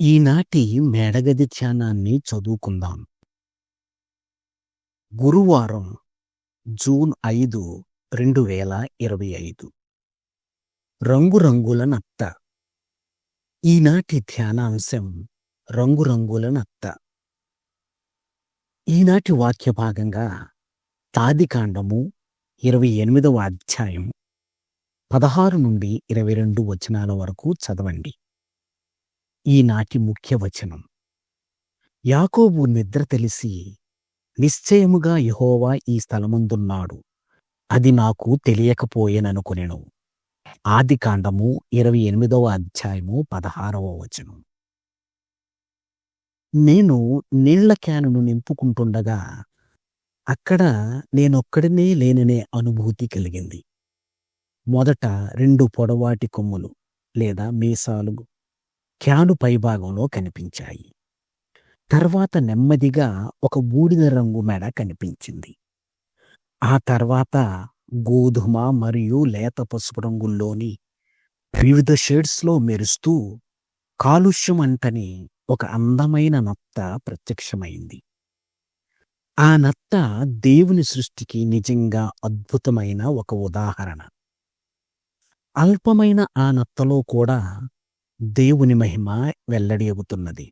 ఈనాటి మేడగది ధ్యానాన్ని చదువుకుందాం. గురువారం జూన్ ఐదు రెండు వేల ఇరవై ఐదు. రంగురంగుల నత్త. ఈనాటి ధ్యానాంశం రంగురంగుల నత్త. ఈనాటి వాక్య భాగంగా తాదికాండము ఇరవై ఎనిమిదవ అధ్యాయం పదహారు నుండి ఇరవై రెండు వచనాల వరకు చదవండి. ఈనాటి ముఖ్యవచనం యాకోబు నిద్ర తెలిసి నిశ్చయముగా యహోవా ఈ స్థలముందున్నాడు. అది నాకు తెలియకపోయేననుకొనెను. ఆదికాండము ఇరవై ఎనిమిదవ అధ్యాయము పదహారవ వచనం. నేను నీళ్ళ క్యానును నింపుకుంటుండగా అక్కడ నేనొక్కడినే లేననే అనుభూతి కలిగింది. మొదట రెండు పొడవాటి కొమ్ములు లేదా మీసాలు క్యాను పైభాగంలో కనిపించాయి. తర్వాత నెమ్మదిగా ఒక బూడిద రంగు మెడ కనిపించింది. ఆ తర్వాత గోధుమ మరియు లేత పసుపు రంగుల్లోని వివిధ షేడ్స్లో మెరుస్తూ కాలుష్యం అంటని ఒక అందమైన నత్త ప్రత్యక్షమైంది. ఆ నత్త దేవుని సృష్టికి నిజంగా అద్భుతమైన ఒక ఉదాహరణ. అల్పమైన ఆ నత్తలో కూడా దేవుని మహిమ వెల్లడి అవుతున్నది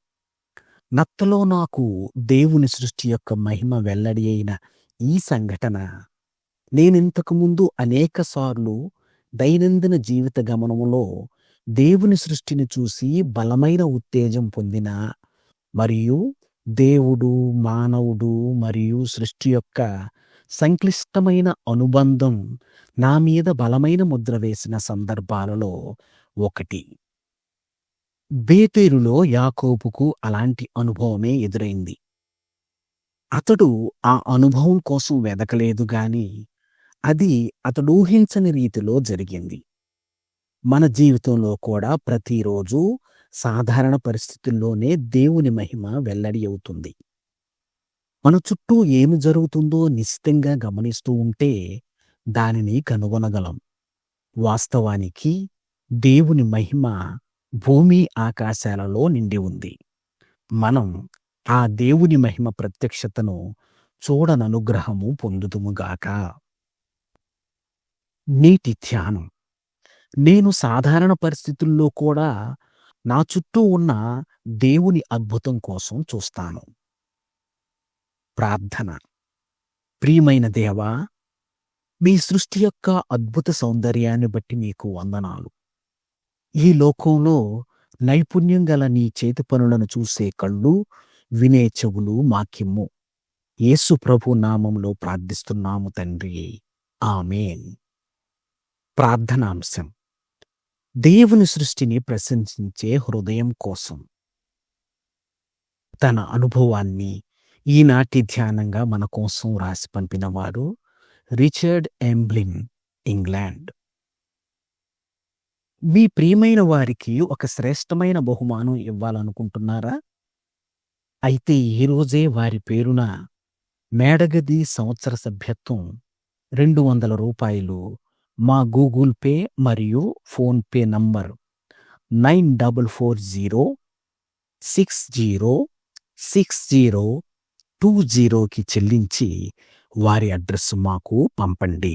నత్తలో నాకు దేవుని సృష్టి యొక్క మహిమ వెల్లడి అయిన ఈ సంఘటన నేను ఇంతకుముందు అనేక సార్లు దైనందిన జీవిత గమనములో దేవుని సృష్టిని చూసి బలమైన ఉత్తేజం పొందిన మరియు దేవుడు మానవుడు మరియు సృష్టి యొక్క సంక్లిష్టమైన అనుబంధం నా మీద బలమైన ముద్ర వేసిన సందర్భాలలో ఒకటి. బేతేరులో యాకోబుకు అలాంటి అనుభవమే ఎదురైంది. అతడు ఆ అనుభవం కోసం వెదకలేదు గాని అది అతడు ఊహించని రీతిలో జరిగింది. మన జీవితంలో కూడా ప్రతిరోజు సాధారణ పరిస్థితుల్లోనే దేవుని మహిమ వెల్లడి అవుతుంది. మన చుట్టూ ఏమి జరుగుతుందో నిశ్చితంగా గమనిస్తూ ఉంటే దానిని కనుగొనగలం. వాస్తవానికి దేవుని మహిమ భూమి ఆకాశాలలో నిండి ఉంది. మనం ఆ దేవుని మహిమ ప్రత్యక్షతను చూడననుగ్రహము పొందుదుముగాక నీటి ధ్యానం. నేను సాధారణ పరిస్థితుల్లో కూడా నా చుట్టూ ఉన్న దేవుని అద్భుతం కోసం చూస్తాను. ప్రార్థన. ప్రియమైన దేవా మీ సృష్టి యొక్క అద్భుత సౌందర్యాన్ని బట్టి నీకు వందనాలు. ఈ లోకంలో నైపుణ్యం గల నీ చేతి పనులను చూసే కళ్ళు వినే చెవులు మాకిమ్ము. యేసు ప్రభు నామంలో ప్రార్థిస్తున్నాము తండ్రి. ఆమెన్. ప్రార్థనాంశం. దేవుని సృష్టిని ప్రశంసించే హృదయం కోసం. తన అనుభవాన్ని ఈనాటి ధ్యానంగా మన కోసం రాసి పంపినవారు రిచర్డ్ ఎంబ్లిన్ ఇంగ్లాండ్. మీ ప్రియమైన వారికి ఒక శ్రేష్టమైన బహుమానం ఇవ్వాలనుకుంటున్నారా? అయితే ఈరోజే వారి పేరున మేడగది సంవత్సర సభ్యత్వం రెండు వందల రూపాయలు మా గూగుల్ పే మరియు PhonePe number nine double four zero six zero six zero two జీరోకి చెల్లించి వారి అడ్రస్ మాకు పంపండి.